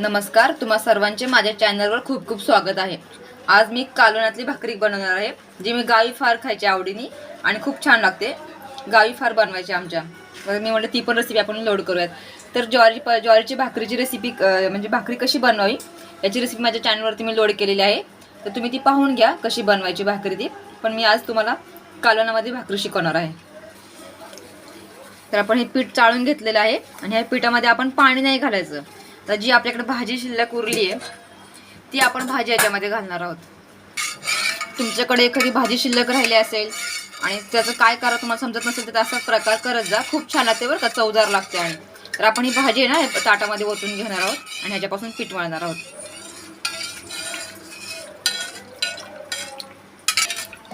नमस्कार तुम्हा सर्वांचे माझ्या चॅनलवर खूप खूप स्वागत आहे. आज मी कालवणातली भाकरी बनवणार आहे जी मी गावी फार खायची आवडीने आणि खूप छान लागते. गावी फार बनवायची आमच्या. मी म्हटलं ती पण रेसिपी आपण लोड करूयात. तर ज्वारी प ज्वारीची भाकरीची रेसिपी म्हणजे भाकरी कशी बनवावी याची रेसिपी माझ्या चॅनलवरती मी लोड केलेली आहे. तर तुम्ही ती पाहून घ्या कशी बनवायची भाकरी ती. पण मी आज तुम्हाला कालवणामध्ये भाकरी शिकवणार आहे. तर आपण हे पीठ चाळून घेतलेलं आहे आणि ह्या पिठामध्ये आपण पाणी नाही घालायचं. तर जी आपल्याकडे भाजी शिल्लक उरली आहे ती आपण भाजी याच्यामध्ये घालणार आहोत. तुमच्याकडे एखादी भाजी शिल्लक राहिली असेल आणि त्याचं काय करा तुम्हाला समजत नसेल तर असा प्रकार करत जा. खूप छान लागते बरं का चवदार लागते आणि. तर आपण ही भाजी आहे ना ताटामध्ये ओतून घेणार आहोत आणि ह्याच्यापासून पीठ मळणार आहोत.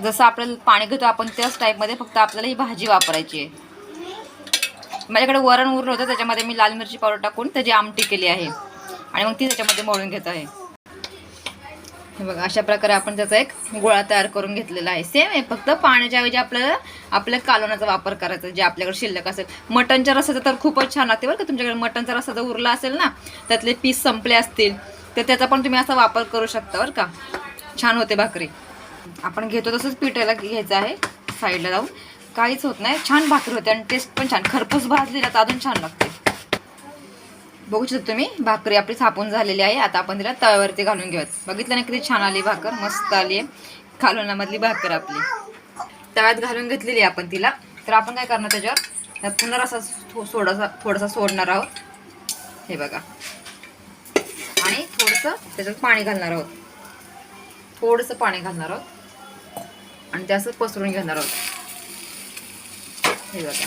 जसं आपल्याला पाणी घेतो आपण त्याच टाईपमध्ये फक्त आपल्याला ही भाजी वापरायची आहे. माझ्याकडे वरण उरलं होतं त्याच्यामध्ये मी लाल मिरची पावडर टाकून त्याची आमटी केली आहे. आणि मग ती त्याच्यामध्ये मळून घेत आहे. हे बघा अशा प्रकारे आपण त्याचा एक गोळा तयार करून घेतलेला आहे. सेम आहे फक्त पाण्याच्या ऐवजी आपल्याला आपल्या कालवणाचा वापर करायचा जे आपल्याकडे शिल्लक असेल. मटनच्या रसाचा तर खूपच छान लागते बरं का. तुमच्याकडे मटनचा रसा जर उरला असेल ना त्यातले पीस संपले असतील तर त्याचा पण तुम्ही असा वापर करू शकता बरं का. छान होते भाकरी. आपण घेतो तसंच पिठाला घ्यायचं आहे साईडला जाऊन. काहीच होत नाही. छान भाकरी होते आणि टेस्ट पण छान. खरपूस भाजली तर अजून छान लागते. बघू शकतो तुम्ही भाकरी आपली थापून झालेली आहे. आता आपण तिला तव्यावरती घालून घेऊयात. बघितलं ना किती छान आली भाकर मस्त आली आहे. कालवणामधली भाकर आपली. तव्यात घालून घेतलेली आहे आपण तिला. तर आपण काय करणार त्याच्यावर? त्यात पुन्हा असा थोडासा थोडासा सोडणार आहोत. हे बघा. आणि थोडंसं त्याच्यात पाणी घालणार आहोत. थोडंसं पाणी घालणार आहोत. आणि ते असं पसरून घेणार आहोत. हे बघा.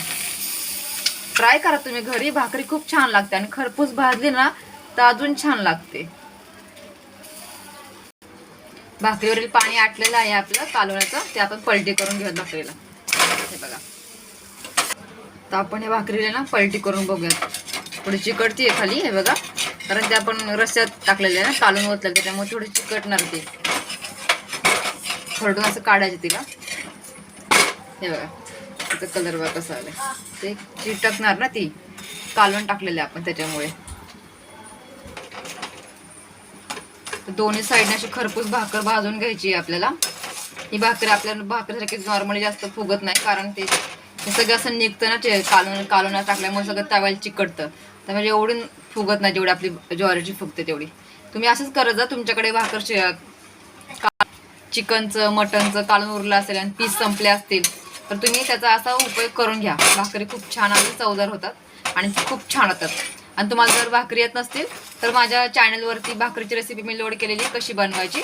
ट्राय करा तुम्ही घरी भाकरी खूप छान लागते आणि खरपूस भाजली ना तर अजून छान लागते. भाकरीवरील पाणी आटलेलं आहे आपलं कालवण्याचं. ते आपण पलटी करून घेऊयात भाकरीला. हे बघा. तर आपण हे भाकरीला ना पलटी करून बघूयात. थोडी चिकटती आहे खाली हे बघा. कारण ते आपण रस्त्यात टाकलेले आहे ना कालून ओतलं त्याच्यामुळे थोडी चिकटणार ते. खरडून असं काढायचे तिला. हे बघा. तिचा कलर बघा कसा आलाय. ते चिटकणार ना ती. कालवण टाकलेलं आपण त्याच्यामुळे. तर दोन्ही साईडने अशी खरपूस भाकर भाजून घ्यायची आहे आपल्याला. ही भाकर आपल्याला भाकरीसारखी नॉर्मली जास्त फुगत नाही कारण ते सगळं असं निघतं ना ते कालवण कालवणात टाकल्यामुळे सगळं त्यावेळेला चिकटतं. त्यामुळे एवढी फुगत नाही जेवढी आपली ज्वारीची फुगते तेवढी. तुम्ही असंच करत जा तुमच्याकडे भाकर चिकनचं मटनचं कालून उरलं असेल आणि पीस संपले असतील तर तुम्ही त्याचा असा उपयोग करून घ्या. भाकरी खूप छान आणि चवदार होतात आणि खूप छान होतात. आणि तुम्हाला जर भाकरी येत नसतील तर माझ्या चॅनलवरती भाकरीची रेसिपी मी लोड केलेली कशी बनवायची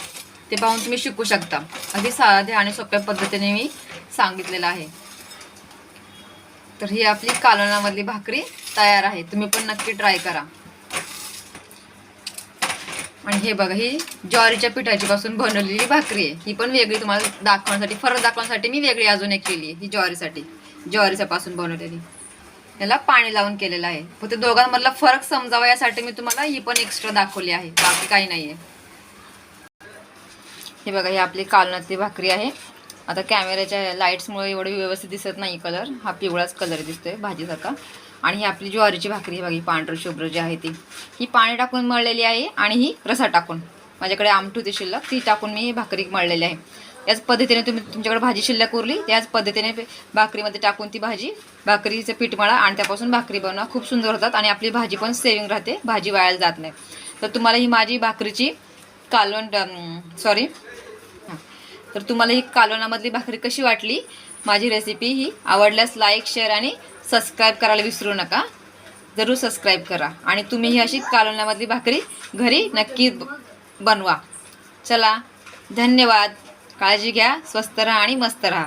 ते पाहून तुम्ही शिकू शकता. अगदी साध्या आणि सोप्या पद्धतीने मी सांगितलेलं आहे. तर ही आपली कालवणामधली भाकरी तयार आहे. तुम्ही पण नक्की ट्राय करा. आणि हे बघा ही ज्वारीच्या पिठाची पासून बनवलेली भाकरी आहे. ही पण वेगळी तुम्हाला दाखवण्यासाठी फरक दाखवण्यासाठी मी वेगळी अजून एक केली आहे ही ज्वारीसाठी. ज्वारीच्या पासून बनवलेली. याला पाणी लावून केलेलं आहे. फक्त दोघांमधला फरक समजावा यासाठी मी तुम्हाला ही पण एक्स्ट्रा दाखवली आहे. बाकी काही नाही आहे हे बघा ही आपली कालनातली भाकरी आहे. आता कॅमेऱ्याच्या लाईट्समुळे एवढं व्यवस्थित दिसत नाही कलर. हा पिवळाच कलर दिसतोय भाजीसारखा. आणि ही आपली ज्वारीची भाकरी आहे बघा ही शुभ्र जी आहे ती. ही पाणी टाकून मळलेली आहे आणि ही रसा टाकून. माझ्याकडे आमठू ती शिल्लक ती टाकून मी ही भाकरी मळलेली आहे. याच पद्धतीने तुम्ही तुमच्याकडे भाजी शिल्लक उरली त्याच पद्धतीने भाकरीमध्ये टाकून ती भाजी भाकरीचं पीठ मळा आणि त्यापासून भाकरी बनवा. खूप सुंदर होतात आणि आपली भाजी पण सेविंग राहते भाजी वायाला जात नाही. तर तुम्हाला ही माझी भाकरीची कालवण सॉरी तर तुम्हाला ही कालवणामधली भाकरी कशी वाटली? माझी रेसिपी ही आवडल्यास लाईक शेअर आणि सबस्क्राईब करायला विसरू नका. जरूर सबस्क्राईब करा. आणि तुम्ही ही अशी कालोनामधली भाकरी घरी नक्की बनवा. चला धन्यवाद. काळजी घ्या स्वस्त राहा आणि मस्त राहा.